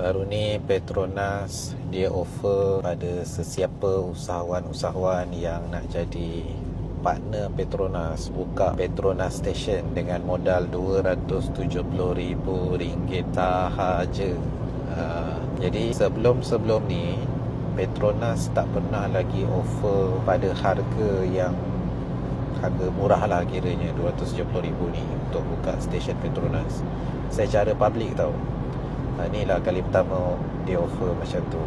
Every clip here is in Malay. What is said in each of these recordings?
Baru ni Petronas dia offer pada sesiapa usahawan-usahawan yang nak jadi partner Petronas buka Petronas Station dengan modal RM270,000 sahaja. Uh, jadi sebelum-sebelum ni Petronas tak pernah lagi offer pada harga yang harga murah lah kiranya RM270,000 ni untuk buka stesen Petronas secara public tau ha, Inilah kali pertama dia offer macam tu.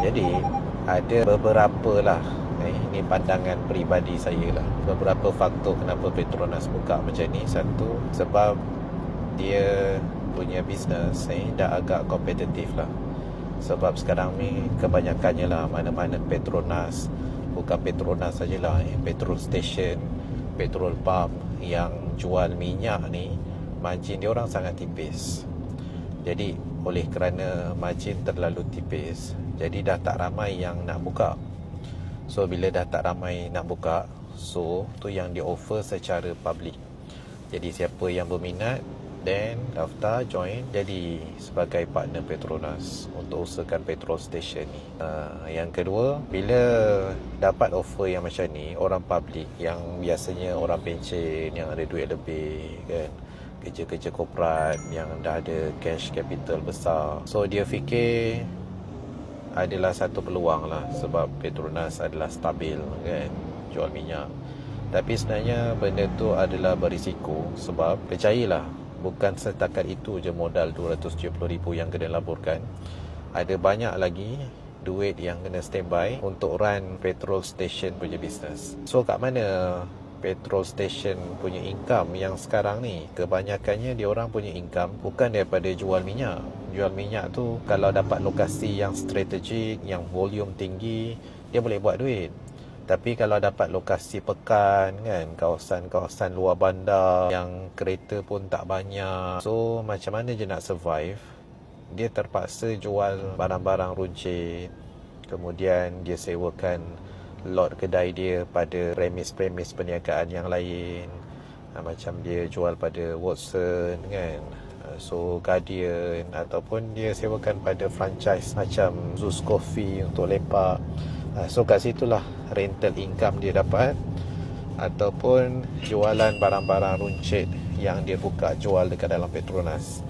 Jadi ada beberapa lah eh, Ini pandangan peribadi saya lah. Beberapa faktor kenapa Petronas buka macam ni. Satu sebab dia punya bisnes eh, dah agak kompetitif lah. Sebab sekarang ni kebanyakannya lah mana-mana Petronas bukan Petronas sajalah eh, petrol station petrol pump yang jual minyak ni margin dia orang sangat tipis jadi oleh kerana margin terlalu tipis Jadi dah tak ramai yang nak buka. So bila dah tak ramai nak buka So tu yang di offer secara public. Jadi siapa yang berminat Then daftar join. Jadi sebagai partner Petronas Untuk usahakan petrol station ni. Uh, Yang kedua Bila dapat offer yang macam ni Orang public Yang biasanya orang pencen Yang ada duit lebih kan kerja-kerja korporat yang dah ada cash capital besar. So dia fikir adalah satu peluang lah sebab Petronas adalah stabil kan jual minyak. Tapi sebenarnya benda tu adalah berisiko sebab percayalah bukan setakat itu je modal 270,000 yang kena laburkan. Ada banyak lagi duit yang kena standby untuk run petrol station punya bisnes. So kat mana petrol station punya income yang sekarang ni kebanyakannya dia orang punya income bukan daripada jual minyak. Jual minyak tu kalau dapat lokasi yang strategik yang volume tinggi dia boleh buat duit. Tapi kalau dapat lokasi pekan kan kawasan-kawasan luar bandar yang kereta pun tak banyak. So macam mana je nak survive? Dia terpaksa jual barang-barang runcit. Kemudian dia sewakan lot kedai dia pada premis-premis perniagaan yang lain. Ha, macam dia jual pada Watson kan? Ha, so Guardian ataupun dia sewakan pada franchise macam Zeus Coffee untuk lepak. Ha, so kat situlah rental income dia dapat ataupun jualan barang-barang runcit yang dia buka jual dekat dalam Petronas.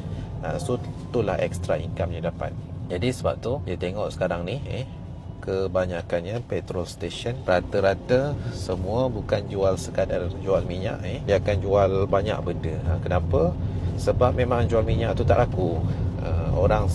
Ha, so itulah extra income dia dapat. Jadi sebab tu dia tengok sekarang ni eh kebanyakannya petrol station. Rata-rata semua bukan jual sekadar jual minyak eh. Dia akan jual banyak benda. Ha, kenapa? Sebab memang jual minyak tu tak laku. Uh, orang